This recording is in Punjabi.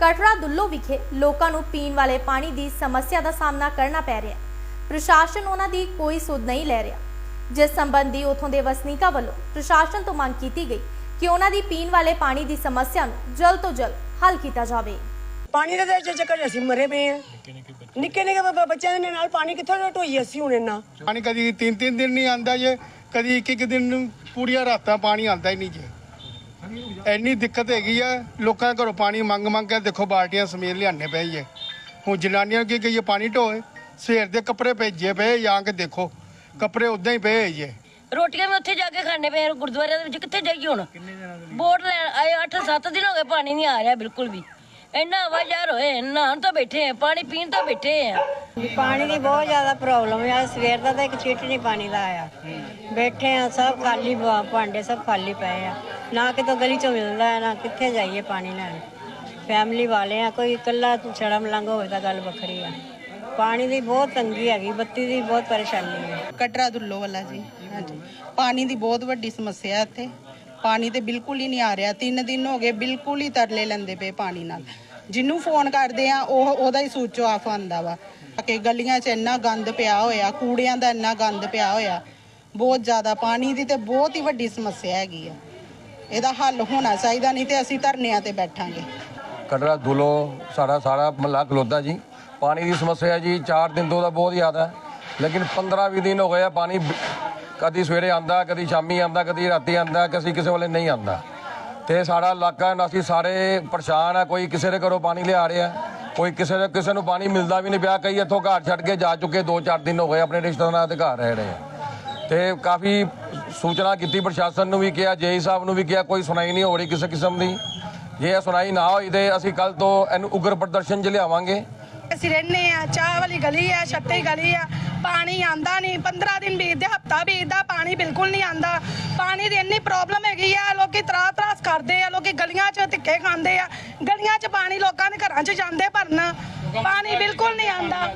ਕਟੜਾ ਦੁੱਲੋ ਵਿਖੇ ਲੋਕਾਂ ਨੂੰ ਪੀਣ ਵਾਲੇ ਪਾਣੀ ਦੀ ਸਮੱਸਿਆ ਦਾ ਸਾਹਮਣਾ ਕਰਨਾ ਪੈ ਰਿਹਾ ਹੈ। ਪ੍ਰਸ਼ਾਸਨ ਉਹਨਾਂ ਦੀ ਕੋਈ ਸੁਧ ਨਹੀਂ ਲੈ ਰਿਹਾ। ਜਿਸ ਸੰਬੰਧੀ ਉਥੋਂ ਦੇ ਵਸਨੀਕਾਂ ਵੱਲੋਂ ਪ੍ਰਸ਼ਾਸਨ ਤੋਂ ਮੰਗ ਕੀਤੀ ਗਈ ਕਿ ਉਹਨਾਂ ਦੀ ਪੀਣ ਵਾਲੇ ਪਾਣੀ ਦੀ ਸਮੱਸਿਆ ਨੂੰ ਜਲਦ ਤੋਂ ਜਲਦ ਹੱਲ ਕੀਤਾ ਜਾਵੇ। ਪਾਣੀ ਦੇ ਵਿੱਚ ਚੱਕਰ ਅਸੀਂ ਮਰੇ ਪਏ ਆ ਨਿੱਕੇ ਨਿੱਕੇ ਬੱਚਿਆਂ ਦੇ ਨਾਲ ਪਾਣੀ ਕਿੱਥੋਂ ਢੋਈ ਅਸੀਂ ਹੁਣ ਇੰਨਾ? ਪਾਣੀ ਕਦੀ ਤਿੰਨ ਤਿੰਨ ਦਿਨ ਨਹੀਂ ਆਂਦਾ ਜੇ ਕਦੀ ਇੱਕ ਇੱਕ ਦਿਨ ਨੂੰ ਪੂਰੀਆਂ ਰਾਤਾਂ ਪਾਣੀ ਆਂਦਾ ਹੀ ਨਹੀਂ ਜੇ। ਇੰਨੀ ਦਿੱਕਤ ਹੈਗੀ ਆ ਲੋਕਾਂ ਦੇ ਘਰੋਂ ਪਾਣੀ ਮੰਗ ਮੰਗ ਕੇ ਦੇਖੋ ਬਾਲਟੀਆਂ ਸਮੇਤ ਲਿਆਣੇ ਪਏ ਜੇ। ਹੁਣ ਜਨਾਨੀਆਂ ਨੂੰ ਕੀ ਕਹੀਏ ਪਾਣੀ ਢੋਏ ਸਵੇਰ ਦੇ ਕੱਪੜੇ ਭੇਜੇ ਪਏ ਜਾਂ ਕੇ ਦੇਖੋ ਕੱਪੜੇ ਉਦਾਂ ਹੀ ਪਏ ਜੇ। ਰੋਟੀਆਂ ਵੀ ਉੱਥੇ ਜਾ ਕੇ ਖਾਣੇ ਪਏ ਆ, ਗੁਰਦੁਆਰੇ ਦੇ ਵਿੱਚ ਕਿੱਥੇ ਜਾਈਏ ਹੁਣ? ਬੋਟ ਲੈਣ ਆਏ 8-7 ਦਿਨ ਹੋ ਗਏ ਪਾਣੀ ਨਹੀਂ ਆ ਰਿਹਾ ਬਿਲਕੁਲ ਵੀ। ਇੰਨਾ ਆਵਾਜ਼ਾਰ ਹੋਏ ਨਹਾਉਣ ਤੋਂ ਬੈਠੇ ਆ ਪਾਣੀ ਪੀਣ ਤੋਂ ਬੈਠੇ ਆ। ਪਾਣੀ ਦੀ ਬਹੁਤ ਜ਼ਿਆਦਾ ਪ੍ਰੋਬਲਮ ਹੈ ਸਵੇਰ ਦਾ ਤਾਂ ਇੱਕ ਛਿੱਟ ਨਹੀਂ ਪਾਣੀ ਦਾ ਆਇਆ ਬੈਠੇ ਆ ਸਭ ਖਾਲੀ ਭਾਂਡੇ ਸਭ ਖਾਲੀ ਪਏ ਆ। ਨਾ ਕਿਤੋਂ ਗਲੀ ਚੋਂ ਮਿਲਦਾ ਹੈ ਨਾ ਕਿੱਥੇ ਜਾਈਏ ਪਾਣੀ ਲੈਣ। ਫੈਮਿਲੀ ਵਾਲੇ ਆ ਕੋਈ ਇਕੱਲਾ ਛੜਾ ਮਲੰਗ ਹੋਵੇ ਤਾਂ ਗੱਲ ਵੱਖਰੀ ਆ। ਪਾਣੀ ਦੀ ਬਹੁਤ ਤੰਗੀ ਹੈਗੀ ਬੱਤੀ ਦੀ ਬਹੁਤ ਪਰੇਸ਼ਾਨੀ ਹੈ ਕਟਰਾ ਦੁੱਲੋ ਵਾਲਾ ਜੀ। ਹਾਂਜੀ। ਪਾਣੀ ਦੀ ਬਹੁਤ ਵੱਡੀ ਸਮੱਸਿਆ ਹੈ ਇੱਥੇ। ਪਾਣੀ ਤੇ ਬਿਲਕੁਲ ਹੀ ਨਹੀਂ ਆ ਰਿਹਾ। ਤਿੰਨ ਦਿਨ ਹੋ ਗਏ ਬਿਲਕੁਲ ਹੀ ਤਰਲੇ ਲੈਂਦੇ ਪਏ ਪਾਣੀ ਨਾਲ। ਜਿਹਨੂੰ ਫੋਨ ਕਰਦੇ ਆ, ਉਹ ਉਹਦਾ ਹੀ ਸੂਚੋ ਆਫ ਆਂਦਾ ਵਾ। ਕਿ ਗਲੀਆਂ 'ਚ ਇੰਨਾ ਗੰਦ ਪਿਆ ਹੋਇਆ, ਕੂੜਿਆਂ ਦਾ ਇੰਨਾ ਗੰਦ ਪਿਆ ਹੋਇਆ। ਬਹੁਤ ਜ਼ਿਆਦਾ ਪਾਣੀ ਦੀ ਤੇ ਬਹੁਤ ਹੀ ਵੱਡੀ ਸਮੱਸਿਆ ਹੈਗੀ ਆ। ਇਹਦਾ ਹੱਲ ਹੋਣਾ ਚਾਹੀਦਾ, ਨਹੀਂ ਤੇ ਅਸੀਂ ਧਰਨਿਆਂ ਤੇ ਬੈਠਾਂਗੇ। ਕਟੜਾ ਦੁਲੋ ਸਾਡਾ ਸਾਰਾ ਮਹੱਲਾ ਖਲੋਦਾ ਜੀ। ਪਾਣੀ ਦੀ ਸਮੱਸਿਆ ਜੀ 4 ਦਿਨ ਤੋਂ ਦਾ ਬਹੁਤ ਜ਼ਿਆਦਾ। ਹੈ ਲੇਕਿਨ 15-20 ਦਿਨ ਹੋ ਗਏ ਆ, ਪਾਣੀ ਕਦੀ ਸਵੇਰੇ ਆਂਦਾ ਕਦੀ ਸ਼ਾਮੀ ਆਂਦਾ ਕਦੀ ਰਾਤੀ ਆਂਦਾ ਕਦੀ ਕਿਸੇ ਵੇਲੇ ਨਹੀਂ ਆਂਦਾ ਤੇ ਸਾਡਾ ਇਲਾਕਾ ਅਸੀਂ ਸਾਰੇ ਪਰੇਸ਼ਾਨ ਆ, ਕੋਈ ਕਿਸੇ ਦੇ ਘਰੋਂ ਪਾਣੀ ਲਿਆ ਰਿਹਾ। ਕੋਈ ਕਿਸੇ ਦੇ ਕਿਸੇ ਨੂੰ ਪਾਣੀ ਮਿਲਦਾ ਵੀ ਨਹੀਂ ਪਿਆ, ਕਈ ਇੱਥੋਂ ਘਰ ਛੱਡ ਕੇ ਜਾ ਚੁੱਕੇ 2-4 ਦਿਨ ਹੋ ਗਏ ਆਪਣੇ ਰਿਸ਼ਤੇਦਾਰਾਂ ਦੇ ਘਰ ਰਹਿ ਰਹੇ ਤੇ ਕਾਫੀ ਸੂਚਨਾ ਕੀਤੀ ਪ੍ਰਸ਼ਾਸਨ ਨੂੰ ਵੀ ਕਿਹਾ, ਜੇਈ ਸਾਹਿਬ ਨੂੰ ਵੀ ਕਿਹਾ, ਕੋਈ ਸੁਣਾਈ ਨਹੀਂ ਹੋ ਰਹੀ ਕਿਸੇ ਕਿਸਮ ਦੀ। ਜੇ ਇਹ ਸੁਣਾਈ ਨਾ ਹੋਈ ਤੇ ਅਸੀਂ ਕੱਲ ਤੋਂ ਇਹਨੂੰ ਉਗਰ ਪ੍ਰਦਰਸ਼ਨ 'ਚ ਲਿਆਵਾਂਗੇ। ਅਸੀਂ ਰਹਿੰਦੇ ਆ, ਚਾਹ ਵਾਲੀ ਗਲੀ ਆ, ਛੱਤੀ ਗਲੀ ਆ, ਪਾਣੀ ਆਂਦਾ ਨਹੀਂ 15 ਦਿਨ ਬੀਤਦੇ, ਹਫਤਾ ਬੀਤਦਾ ਪਾਣੀ ਬਿਲਕੁਲ ਨਹੀਂ ਆਂਦਾ। ਪਾਣੀ ਦੀ ਇੰਨੀ ਪ੍ਰੋਬਲਮ ਹੈਗੀ ਆ ਲੋਕੀ ਤਰਾ ਤਰਾਸ ਕਰਦੇ ਆ ਲੋਕੀ ਗਲੀਆਂ 'ਚ ਧਿੱਕੇ ਖਾਂਦੇ ਆ। ਗਲੀਆਂ 'ਚ ਪਾਣੀ ਲੋਕਾਂ ਦੇ ਘਰਾਂ 'ਚ ਜਾਂਦੇ ਭਰਨ। ਪਾਣੀ ਬਿਲਕੁਲ ਨਹੀਂ ਆਂਦਾ।